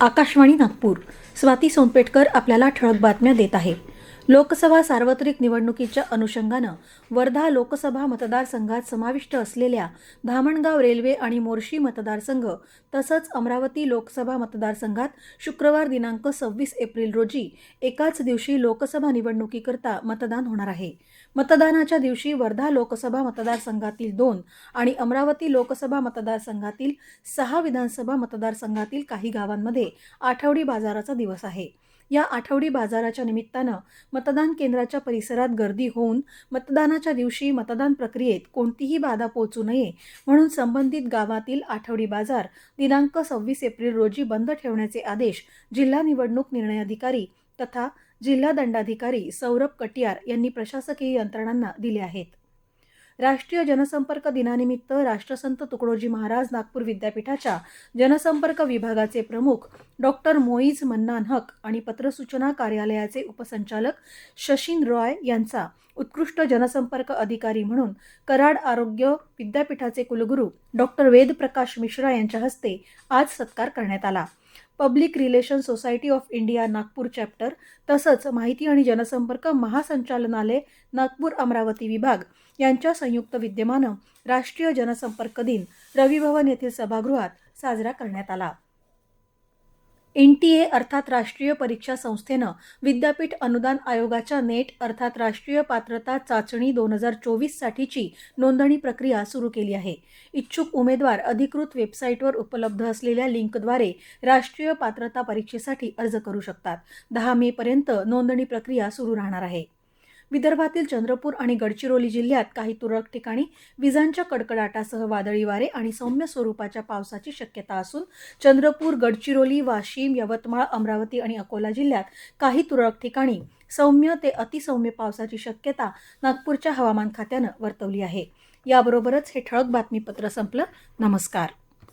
आकाशवाणी नागपूर. स्वाती सोनपेटकर आपल्याला ठळक बातम्या देत आहे. लोकसभा सार्वत्रिक निवडणुकीच्या अनुषंगानं वर्धा लोकसभा मतदारसंघात समाविष्ट असलेल्या धामणगाव रेल्वे आणि मोर्शी मतदारसंघ तसंच अमरावती लोकसभा मतदारसंघात शुक्रवार दिनांक सव्वीस एप्रिल रोजी एकाच दिवशी लोकसभा निवडणुकीकरता मतदान होणार आहे. मतदानाच्या दिवशी वर्धा लोकसभा मतदारसंघातील दोन आणि अमरावती लोकसभा मतदारसंघातील सहा विधानसभा मतदारसंघातील काही गावांमध्ये आठवडी बाजाराचा दिवस आहे. या आठवडी बाजाराच्या निमित्तानं मतदान केंद्राच्या परिसरात गर्दी होऊन मतदानाच्या दिवशी मतदान प्रक्रियेत कोणतीही बाधा पोहोचू नये म्हणून संबंधित गावातील आठवडी बाजार दिनांक सव्वीस एप्रिल रोजी बंद ठेवण्याचे आदेश जिल्हा निवडणूक निर्णय अधिकारी तथा जिल्हा दंडाधिकारी सौरभ कटियार यांनी प्रशासकीय यंत्रणांना दिले आहेत. राष्ट्रीय जनसंपर्क दिनानिमित्त राष्ट्रसंत तुकडोजी महाराज नागपूर विद्यापीठाच्या जनसंपर्क विभागाचे प्रमुख डॉक्टर मोईज मन्नान हक आणि पत्रसूचना कार्यालयाचे उपसंचालक शशीन रॉय यांचा उत्कृष्ट जनसंपर्क अधिकारी म्हणून कराड आरोग्य विद्यापीठाचे कुलगुरू डॉक्टर वेदप्रकाश मिश्रा यांच्या हस्ते आज सत्कार करण्यात आला. Public relation society of India Nagpur chapter तसंच माहिती आणि जनसंपर्क महासंचालनालय नागपूर अमरावती विभाग यांच्या संयुक्त विद्यमानं राष्ट्रीय जनसंपर्क दिन रविभवन येथील सभागृहात साजरा करण्यात आला. एन टी ए अर्थात राष्ट्रीय परीक्षा संस्थेनं विद्यापीठ अनुदान आयोगाच्या नेट अर्थात राष्ट्रीय पात्रता चाचणी दोन हजार चोवीससाठीची नोंदणी प्रक्रिया सुरू केली आहे. इच्छुक उमेदवार अधिकृत वेबसाईटवर उपलब्ध असलेल्या लिंकद्वारे राष्ट्रीय पात्रता परीक्षेसाठी अर्ज करू शकतात. दहा मेपर्यंत नोंदणी प्रक्रिया सुरू राहणार आहे. विदर्भातील चंद्रपूर आणि गडचिरोली जिल्ह्यात काही तुरळक ठिकाणी विजांच्या कडकडाटासह वादळी वारे आणि सौम्य स्वरूपाच्या पावसाची शक्यता असून चंद्रपूर गडचिरोली वाशिम यवतमाळ अमरावती आणि अकोला जिल्ह्यात काही तुरळक ठिकाणी सौम्य ते अतिसौम्य पावसाची शक्यता नागपूरच्या हवामान खात्यानं वर्तवली आहे. याबरोबरच हे ठळक बातमीपत्र संपलं. नमस्कार.